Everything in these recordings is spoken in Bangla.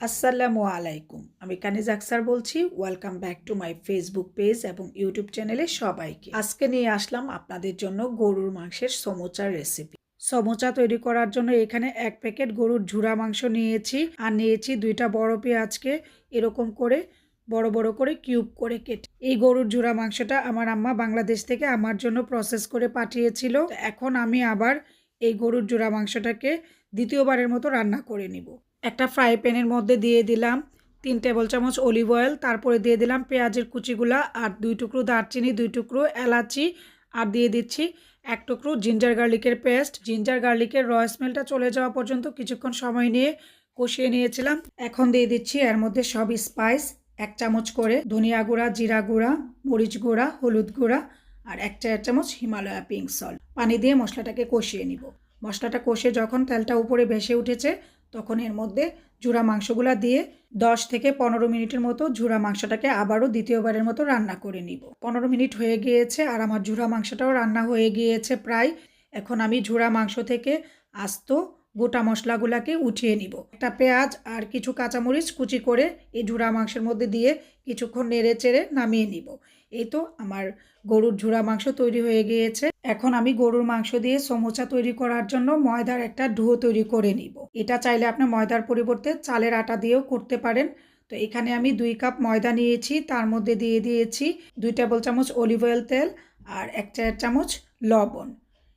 আসসালামু আলাইকুম। আমি কানিজ আক্সার বলছি। Welcome back to my Facebook page এবং ইউটিউব চ্যানেলে সবাইকে। আজকে নিয়ে আসলাম আপনাদের জন্য গরুর মাংসের সমোচার রেসিপি সমোচা তৈরি করার জন্য এখানে এক প্যাকেট গরুর ঝুরা মাংস নিয়েছি আর নিয়েছি দুইটা বড় পেঁয়াজকে এরকম করে, বড় বড় করে কিউব করে কেটে। এই গরুর ঝুরা মাংসটা আমার আম্মা বাংলাদেশ থেকে আমার জন্য প্রসেস করে পাঠিয়েছিল। এখন আমি আবার এই গরুর জোড়া মাংসটাকে দ্বিতীয়বারের মতো রান্না করে নিব। একটা ফ্রাই প্যানের মধ্যে দিয়ে দিলাম তিন টেবিল চামচ অলিভ অয়েল তারপরে দিয়ে দিলাম পেঁয়াজের কুচিগুলা আর দুই টুকরো দারচিনি, দুই টুকরো এলাচি আর দিয়ে দিচ্ছি এক টুকরো জিঞ্জার গার্লিকের পেস্ট জিঞ্জার গার্লিকের র স্মেলটা চলে যাওয়া পর্যন্ত কিছুক্ষণ সময় নিয়ে কষিয়ে নিয়েছিলাম। এখন দিয়ে দিচ্ছি এর মধ্যে সব স্পাইস এক চামচ করে ধনিয়া গুঁড়া, জিরা গুঁড়া, মরিচ গুঁড়া, হলুদ গুঁড়া আর এক চার চামচ হিমালয়া পিঙ্ক সল্ট পানি দিয়ে মশলাটাকে কষিয়ে নিব। মশলাটা কষে যখন তেলটা উপরে ভেসে উঠেছে, তখন এর মধ্যে জুড়া মাংসগুলো দিয়ে দশ থেকে পনেরো মিনিটের মতো ঝুরা মাংসটাকে আবারও দ্বিতীয়বারের মতো রান্না করে নিব। পনেরো মিনিট হয়ে গিয়েছে আর আমার ঝুরা মাংসটাও রান্না হয়ে গিয়েছে প্রায়। এখন আমি ঝুরা মাংস থেকে আস্ত গোটা মশলাগুলাকে উঠিয়ে নিব। একটা পেঁয়াজ আর কিছু কাঁচামরিচ কুচি করে এই ঝুরা মাংসের মধ্যে দিয়ে কিছুক্ষণ নেড়ে চেড়ে নামিয়ে নিব। এই তো আমার গরুর ঝুরা মাংস তৈরি হয়ে গিয়েছে। এখন আমি গরুর মাংস দিয়ে সমোচা তৈরি করার জন্য ময়দার একটা ডুয়ো তৈরি করে নিব। এটা চাইলে আপনি ময়দার পরিবর্তে চালের আটা দিয়েও করতে পারেন। তো এখানে আমি দুই কাপ ময়দা নিয়েছি, তার মধ্যে দিয়ে দিয়েছি দুই টেবিল চামচ অলিভ অয়েল তেল আর এক চার চামচ লবণ।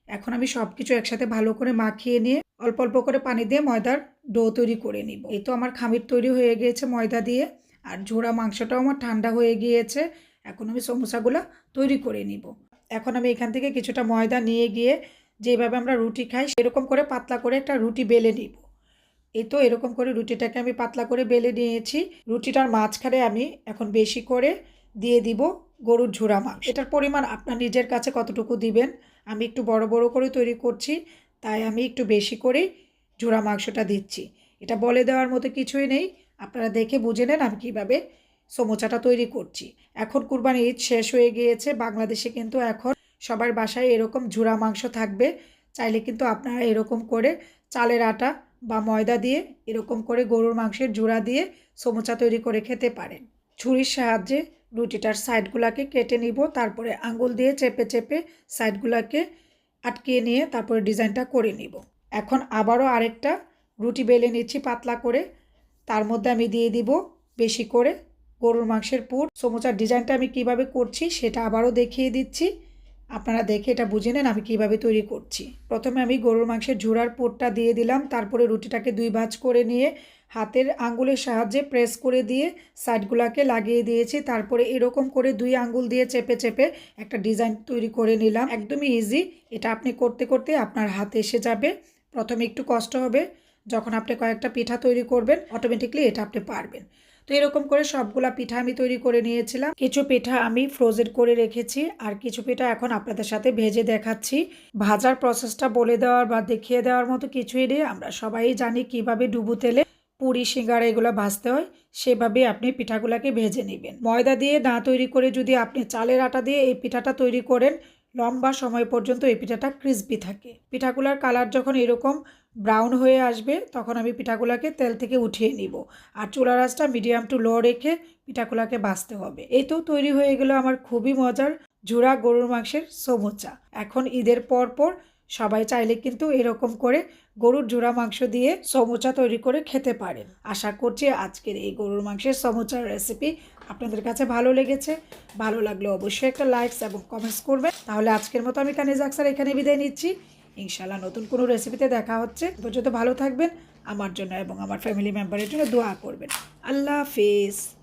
এখন আমি সব কিছু একসাথে ভালো করে মাখিয়ে নিয়ে অল্প অল্প করে পানি দিয়ে ময়দার ডো তৈরি করে নিব। এই তো আমার খামির তৈরি হয়ে গিয়েছে ময়দা দিয়ে, আর ঝোড়া মাংসটাও আমার ঠান্ডা হয়ে গিয়েছে। এখন আমি সমোসাগুলো তৈরি করে নিব। এখন আমি এখান থেকে কিছুটা ময়দা নিয়ে গিয়ে যেভাবে আমরা রুটি খাই সেরকম করে পাতলা করে একটা রুটি বেলে নিব। এই তো এরকম করে রুটিটাকে আমি পাতলা করে বেলে নিয়েছি। রুটিটার মাঝখানে আমি এখন বেশি করে দিয়ে দিব গরুর ঝুরা মাংস। এটার পরিমাণ আপনার নিজের কাছে কতটুকু দিবেন, আমি একটু বড় বড় করে তৈরি করছি, তাই আমি একটু বেশি করেই ঝুরা মাংসটা দিচ্ছি। এটা বলে দেওয়ার মতো কিছুই নেই, আপনারা দেখে বুঝে নেন আমি কীভাবে সমোচাটা তৈরি করছি। এখন কুরবানি ঈদ শেষ হয়ে গিয়েছে, বাংলাদেশে কিন্তু এখন সবার বাসায় এরকম ঝুরা মাংস থাকবে, চাইলে কিন্তু আপনারা এরকম করে চালের আটা বা ময়দা দিয়ে এরকম করে গরুর মাংসের জোড়া দিয়ে সমোচা তৈরি করে খেতে পারেন। ছুরির সাহায্যে রুটিটার সাইডগুলোকে কেটে নিব, তারপরে আঙ্গুল দিয়ে চেপে চেপে সাইডগুলোকে আটকিয়ে নিয়ে তারপরে ডিজাইনটা করে নিব। এখন আবারও আরেকটা রুটি বেলে নিচ্ছি পাতলা করে, তার মধ্যে আমি দিয়ে দিব বেশি করে গরুর মাংসের পুর। সমুচার ডিজাইনটা আমি কীভাবে করছি সেটা আবারও দেখিয়ে দিচ্ছি। আপনারা দেখে এটা বুঝে নেন আমি কীভাবে তৈরি করছি। প্রথমে আমি গরুর মাংসের ঝুড়ার পোটটা দিয়ে দিলাম, তারপরে রুটিটাকে দুই ভাঁজ করে নিয়ে হাতের আঙ্গুলের সাহায্যে প্রেস করে দিয়ে সাইডগুলোকে লাগিয়ে দিয়েছি, তারপরে এরকম করে দুই আঙ্গুল দিয়ে চেপে চেপে একটা ডিজাইন তৈরি করে নিলাম। একদমই ইজি এটা আপনি করতে করতে আপনার হাতে এসে যাবে। প্রথমে একটু কষ্ট হবে, যখন আপনি কয়েকটা পিঠা তৈরি করবেন অটোমেটিকলি এটা আপনি পারবেন। তো এরকম করে সবগুলা পিঠা আমি তৈরি করে নিয়েছিলাম। কিছু পিঠা আমি ফ্রোজেন করে রেখেছি আর কিছু পিঠা এখন আপনাদের সাথে ভেজে দেখাচ্ছি। ভাজার প্রসেসটা বলে দেওয়ার বা দেখিয়ে দেওয়ার মতো কিছুই নেই। আমরা সবাই জানি কীভাবে ডুবু তেলে পুরি, সিঙ্গারা এগুলো ভাজতে হয়। সেভাবে আপনি পিঠাগুলোকে ভেজে নেবেন। ময়দা দিয়ে না তৈরি করে যদি আপনি চালের আটা দিয়ে এই পিঠাটা তৈরি করেন, লম্বা সময় পর্যন্ত এই পিঠাটা ক্রিসপি থাকে। পিঠাগুলার কালার যখন এরকম ব্রাউন হয়ে আসবে, তখন আমি পিঠাগুলাকে তেল থেকে উঠিয়ে নিব। আর চুলা রাসটা মিডিয়াম টু লো রেখে পিঠাগুলাকে বাছতে হবে। এই তো তৈরি হয়ে গেল আমার খুবই মজার ঝুরা গরুর মাংসের সমোচা। এখন ঈদের পর পর সবাই চাইলে কিন্তু এরকম করে গরুর জোড়া মাংস দিয়ে সমোচা তৈরি করে খেতে পারেন। আশা করছি আজকের এই গরুর মাংসের সমোচার রেসিপি আপনাদের কাছে ভালো লেগেছে। ভালো লাগলে অবশ্যই একটা লাইকস এবং কমেন্টস করবেন। তাহলে আজকের মতো আমি কানিজ আকসার এখানে বিদায় নিচ্ছি। ইনশাল্লাহ নতুন কোনো রেসিপিতে দেখা হচ্ছে। পর্যন্ত ভালো থাকবেন। আমার জন্য এবং আমার ফ্যামিলি মেম্বারের জন্য দোয়া করবেন। আল্লাহ হাফিজ।